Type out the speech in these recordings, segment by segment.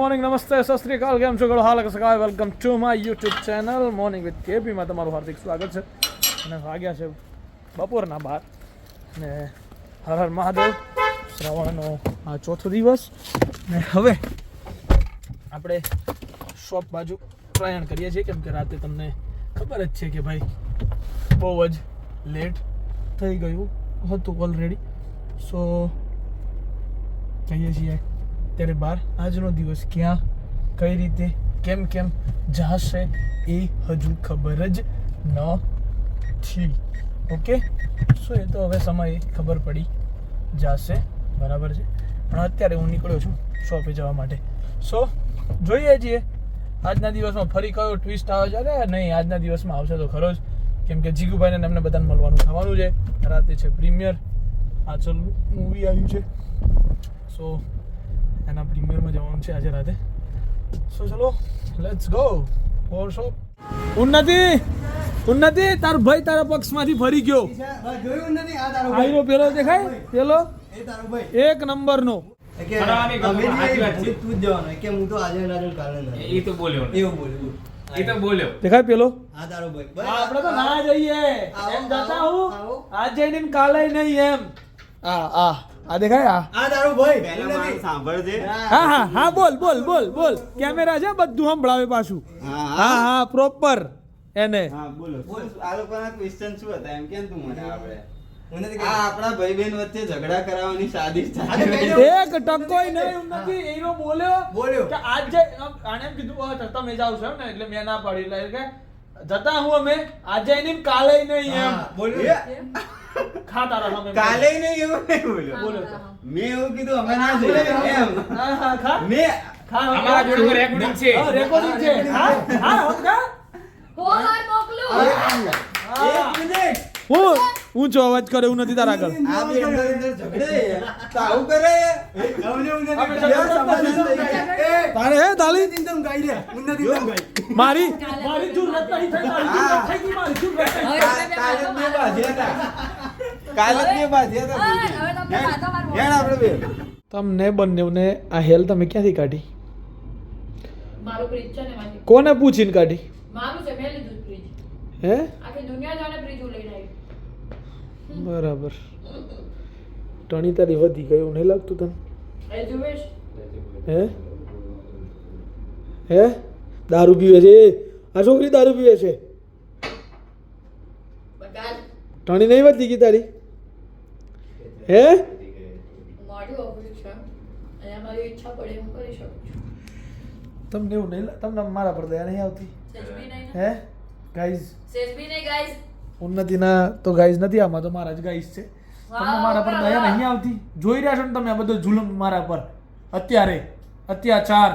Morning નમસ્તે સસ્ત્રીકાલ કેમ છો ગળો હાલ સકાય welcome to my YouTube channel morning with કેપીમાં તમારું હાર્દિક સ્વાગત છે અને વાગ્યા છે બપોરના બાર ને હર હર મહાદેવ શ્રાવણનો આ ચોથો દિવસ ને હવે આપણે શોપ બાજુ પ્રયાણ કરીએ છીએ કેમ કે રાતે તમને ખબર જ છે કે ભાઈ બહુ જ લેટ થઈ ગયું હતું ઓલરેડી સો જઈએ છીએ ત્યારે બાર. આજનો દિવસ ક્યાં? કઈ રીતે? કેમ કેમ? જશે એ હજુ ખબર જ નથી. ઓકે? સો એ તો હવે સમયે ખબર પડી જશે. બરાબર છે? પણ અત્યારે હું નીકળ્યો છું શોપે જવા માટે. સો, જોઈએ છીએ આજના દિવસમાં ફરી કયો ટ્વિસ્ટ આવે છે? અરે નહીં, આજના દિવસમાં આવશે તો ખરો જ. કેમ કે જીગુભાઈને એમને બધાને મળવાનું થવાનું છે. રાતે છે પ્રીમિયર. આ ચલ મૂવી આવ્યું છે. સો એના પ્રીમિયરમાં જવાનું છે આજે રાતે. સો ચલો લેટ્સ ગો ફોર શો ઉન્નતિ ઉન્નતિ તાર ભાઈ તારા પક્ષમાંથી ફરી ગયો. જોયું નથી આ તારો આઈનો પેલો દેખાય? પેલો એ તારો ભાઈ. એક તો ના રહ્યો, કાલે ના રહ્યો. એ તો બોલ્યો. ને. એવું બોલ્યું. એ તો બોલ્યો. દેખાય પેલો આ તારો ભાઈ. બસ. હા, આપણે તો ના જઈએ. એમ જતા હું આજ જઈને કાલે નહીં એમ. આ આ આ દેખાય? આ? તારો ભાઈ. પહેલા એવું સાંભળજે. હા. હા હા બોલ બોલ બોલ બોલ. કેમેરા છે બધું સંભળાવે પાછું. હા હા. હા પ્રોપર એને. હા બોલો. બોલ. આ લોકોના ક્વેશ્ચન શું હતા? એમ કેમ તું મને આવડે આ આપણા ભાઈ બહેન વચ્ચે ઝઘડા કરાવવાની સાદી. એક ટકોય નહીં નથી. એનો બોલ્યો બોલ્યો. કે આજ જે આને એમ કીધું "ઓય, તમે જાવ છો એમ ને એટલે મેં ના પાડી. એટલે જતા હું અમે આજે નહીં ને કાલે નહીં એમ. બોલ્યો. ખા તારા સામે કાલે નહીં એવું નહીં બોલ્યો. બોલ્યો મેં એવું કીધું અમે ના જોઈએ એમ. હા હા ખા. મેં ખા અમારા જોડે રેકોર્ડિંગ છે. રેકોર્ડિંગ છે. હા હા હમ હો હાર મોકલું? એક મિનિટ. હું. ઊંચો અવાજ કરે એવું નથી તારા આગળ. આ બે અંદર અંદર ઝઘડે કરે. અમને તારે હે તાલી? ગાઈ ગાઈ. મારી મારી નહીં થઈ થઈ ગઈ બે કાલે જ બે હવે- હવે તમને આપણે બે. બંનેવને આ હેલ તમે ક્યાંથી કાઢી. કોને પૂછીને કાઢી? મારું છે મેં લીધું ફ્રીજ હે? આખી દુનિયા જાણે ફ્રીજ લઈને આવી. બરાબર. ટણી તારી વધી ગઈ એવું નહીં લાગતું તને? હે? હે? દારૂ પીવે છે આ છોકરી દારૂ પીવે છે? ટણી નહીં વધી ગઈ તારી? હે? તમને એવું નહીં તમને મારા પર દયા નહીં આવતી? હે? ગાઈઝ. ઉન્નતિના તો ગાઈઝ નથી આમાં તો મારા જ ગાઈઝ છે. તમને મારા પર દયા. નહીં આવતી? જોઈ રહ્યા છો ને તમે આ બધો જુલમ મારા પર? અત્યારે. અત્યાચાર.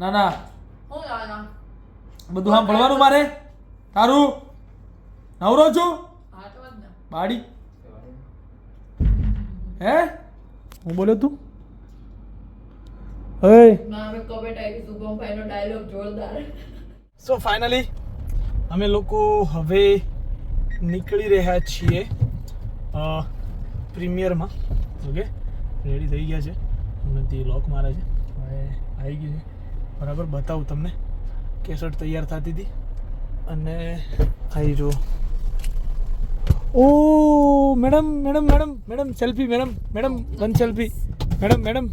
ના ના? બધું સાંભળવાનું મારે? તારું? નવરો છું. બાડી હે? હું બોલ્યો તું? સો ફાઇનલી અમે લોકો હવે નીકળી રહ્યા છીએ અ, પ્રીમિયરમાં. ઓકે રેડી થઈ ગયા છે. ઉન્નતિ લોક મારે છે. હવે આવી ગયું છે. બરાબર બતાવું તમને. કેસેટ તૈયાર થતી હતી. અને આવી જો. ઓ! Madam madam madam madam selfie madam madam one selfie madam madam.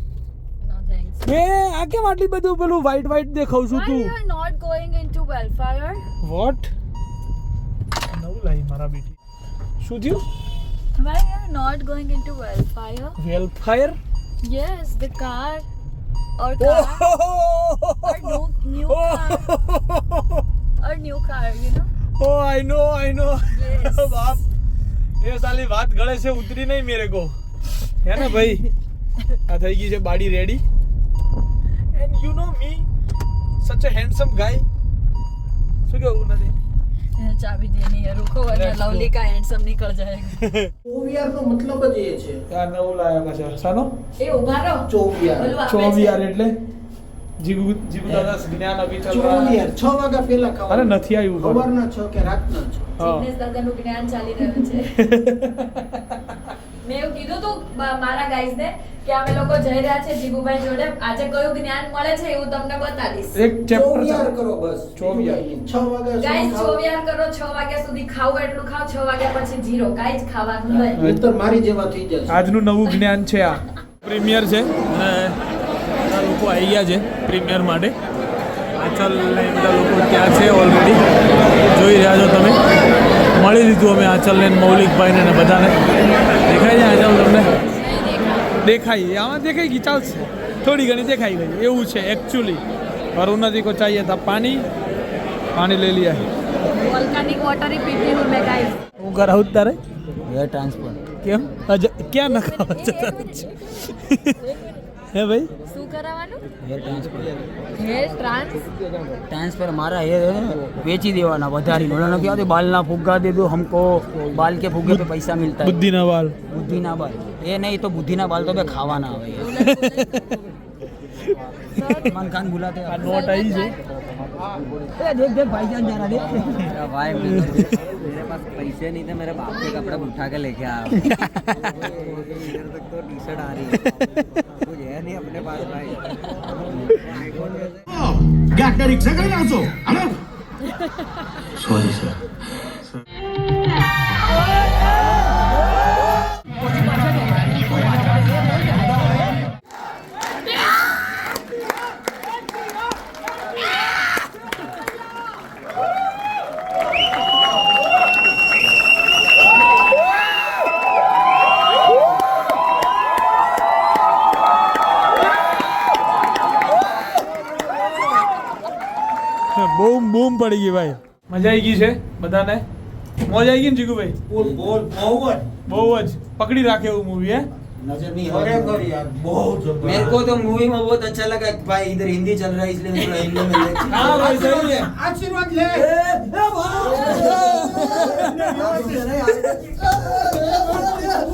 મેં આ કેમ આટલી બધું પેલું વ્હાઈટ વ્હાઈટ દેખાવ છું તું you are not going into Wildfire? What નવું લાવી મારા બેટી શું થયું Why you are not going into Wildfire? વેલફાયર Yes, the car or car or new new car or new car, you know. O I no I no Yes. એ સાલી વાત ગળે છે ઉતરી નહીં મેરે કો. હે ને ભાઈ? આ થઈ ગઈ છે body ready and you know me such a handsome ગાય શું કેવું નથી? ચાબી દેની યાર રૂકો અને લવલી કા હેન્ડસમ નીકળ જાય. ચોવિયાર નો મતલબ જ એ છે. આ નવું લાયા પાછા. સાનો? એ ઊભા રહો. ચોવિયાર. ચોવિયાર એટલે? જીગુ જીગુ દાદા જ્ઞાન અભિચલ ચોવિયાર. છ વાગ્યા પહેલા અરે નથી આવ્યું સવારના છ કે રાતના છ? જિગ્નેશ દાદાનું જ્ઞાન ચાલી રહ્યું છે. મેં એવું કીધું તું મારા guys ને કે અમે લોકો જઈ રહ્યા છે જીગુભાઈ જોડે. આજે કયું જ્ઞાન મળે છે એવું તમને બતાવીશ. એક ચેપ્ટર કરો બસ ચોવિયાર. છ વાગ્યા ગાઈસ સુધી કરો છ વાગ્યા સુધી ખાવું એટલું ખાવ છ વાગ્યા પછી જીરો. કાંઈ ખાવાનું નહીં નહીંતર મારી જેવા થઈ જશે. આજનું નવું જ્ઞાન છે આ. પ્રીમિયર છે. અને લોકો આવી ગયા છે પ્રીમિયર માટે આચલ ને એ બધા લોકો ત્યાં છે ઓલરેડી જોઈ રહ્યા છો તમે મળી લીધું અમે આચલને ને મૌલિકભાઈને ને બધાને દેખાય છે આચલ તમને દેખાય આમાં દેખાઈ ગઈ ચાલશે થોડી ઘણી દેખાઈ ગઈ એવું છે એકચ્યુઅલી और उन्नति को चाहिए था पानी पानी ले लिया है વોલ્કેનિક વોટર ही पीती हूँ मैं गाइस હું કરાવું તારે हेयर ट्रांसफर કેમ અજ ક્યાં નખાવા છે હે ભાઈ શું કરાવવાનું hair transfer hair trans transfer हमारा हेयर है ना, बेच ही देवाना વધારી ઓલા क्या होते बाल ना फुग्गा दे दो हमको बाल के फुग्गे पे पैसा मिलता है બુદ્ધિના વાલ बुद्धि ना बाल ये नहीं तो बुद्धि ना बाल तो बे खावाना આવે सलमान खान बुलाते આ નોટ આવી છે ए, देख देख भाईजान जा रहा देख भाई मेरे पास पैसे नहीं थे मेरे बाप के कपड़े उठा के लेके आया हूँ। इधर तक तो टी शर्ट आ रही है રિક્ષા કરી નાખશો બૂમ બૂમ પડી ગઈ ભાઈ મજા આવી ગઈ છે બધાને મોજ આવી ગઈ ને જીગુભાઈ બોલ બોલ બહુ જ બહુ જ પકડી રાખે એવું મૂવી હે નજર નહીં ખરેખર યાર બહુ જબરદસ્ત मेरे को तो मूवी में बहुत अच्छा लगा कि भाई इधर हिंदी चल रहा है इसलिए मैं थोड़ा हिंदी में देख હા ભાઈ સહી છે આશીર્વાદ લે आशीर्वाद वाला કલ્પાને ધોયો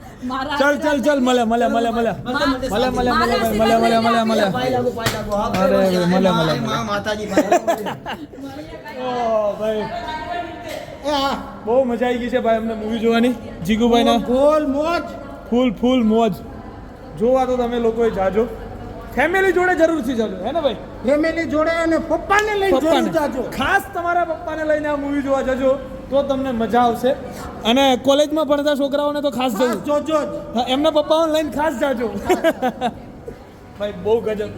ચલ ચલ ચલ મળે મળે મળે મળે મળે મળે મળે મળે મળે મળે મળે અરે મળે મળે માતાજી ઓ ભાઈ. બહુ મજા આવી ગઈ છે ભાઈ અમને મૂવી જોવાની. જીગુભાઈ ના ફૂલ મોજ. ફૂલ ફૂલ મોજ. જોવા તો તમે લોકોએ જાજો. ફેમિલી જોડે જરૂરથી જાજો હે ને ભાઈ? ફેમિલી જોડે અને પપ્પાને લઈને જરૂર જાજો. ખાસ તમારા પપ્પાને લઈને આ મૂવી જોવા જજો. તો તમને મજા આવશે. અને કોલેજમાં ભણતા છોકરાઓને તો ખાસ જવું જોજો એમના પપ્પાઓને લઈને ખાસ જાજો. ભાઈ બહુ ગજબ.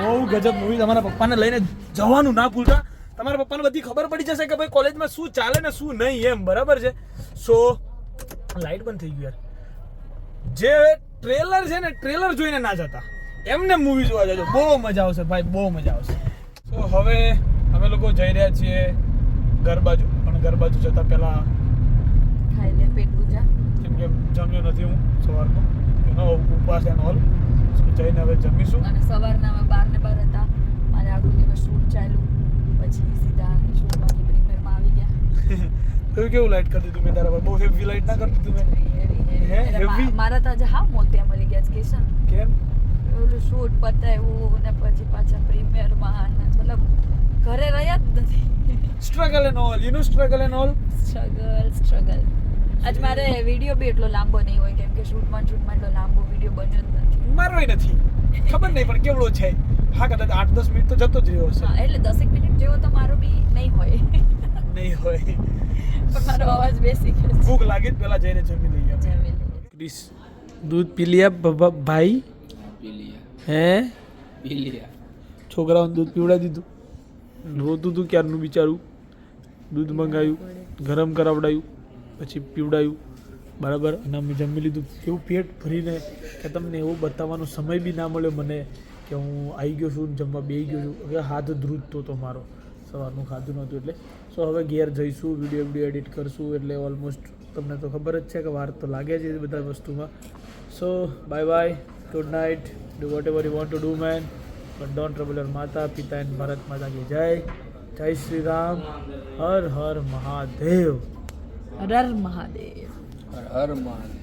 બહુ ગજબ મૂવી તમારા પપ્પાને લઈને જવાનું ના ભૂલતા. તમારા પપ્પાને બધી ખબર પડી જશે કે ભાઈ કોલેજમાં શું ચાલે ને શું નહીં એમ. બરાબર છે? સો લાઈટ બંધ થઈ ગયું યાર. જે ટ્રેલર છે ને ટ્રેલર જોઈને ના જતા. એમને મૂવી જોવા જજો. બહુ મજા આવશે ભાઈ બહુ મજા આવશે. તો હવે અમે લોકો જઈ રહ્યા છીએ ઘર બાજુ. પણ ઘર બાજુ જતા પહેલા ખાઈ લે પેટ પૂજા કેમ કે જમ્યો નથી હું સવારમાં. એનો ઉપવાસ એન ઓલ જઈને હવે જમીશું. અને સવારના અમે બાર ને બાર હતા. મારે આગળ દિવસ શૂટ ચાલ્યું પછી સીધા શૂટમાંથી પ્રીમિયરમાં આવી ગયા. તો કેવું લાઈટ કરી દીધું મેં તારા પર? બહુ હેવી લાઈટ ના કરી દીધું મેં? મારા તો આજે હા મોતિયા મળી ગયા છે કેશન કેમ? ઓલું શૂટ પતાવ્યું ને પછી પાછા પ્રીમિયરમાં મતલબ ઘરે રહ્યા જ નથી. Struggle and all you know struggle and all struggle struggle આજ મારે વીડિયો બી એટલો લાંબો નહીં હોય કેમ કે શૂટમાં શૂટમાં એટલો લાંબો વીડિયો બન્યો જ નથી. મારો નથી. ખબર નહીં પણ કેવડો છે? હા કદાચ આઠ દસ મિનિટ તો જતો જ રહ્યો હશે. એટલે એટલે દસેક મિનિટ જેવો તો મારો બી નહીં હોય. નહીં હોય. પણ મારો અવાજ બેસી ગયો ભૂખ લાગી જ પેલા જઈને જમી લઈએ. જમી લઈએ. ક્રિસ દૂધ પી લિયા ભાઈ? હે? પી લિયા. છોકરાઓને દૂધ પીવડાવી દીધું. રોતું હતું ક્યારનું બિચારું? દૂધ મંગાવ્યું ગરમ કરાવડાયું, પછી પીવડાયું, બરાબર? અને અમે જમી લીધું. એવું પેટ ભરીને કે તમને એવું બતાવવાનો સમય બી ના મળ્યો મને કે હું આવી ગયો છું જમવા બેસી ગયો છું. હવે હાથ ધ્રુજતો હતો મારો. સવારનું ખાધું નહોતું એટલે. સો હવે ઘેર જઈશું વીડિયો વીડિયો એડિટ કરશું એટલે ઓલમોસ્ટ તમને તો ખબર જ છે કે વાર તો લાગે છે બધા વસ્તુમાં. So bye bye good night do whatever you want to do man પણ ડોન્ટ ટ્રબલ માતા પિતા એન્ડ ભારત માતા કે જય जय श्री राम। हर हर महादेव। हर हर महादेव। हर हर महादेव।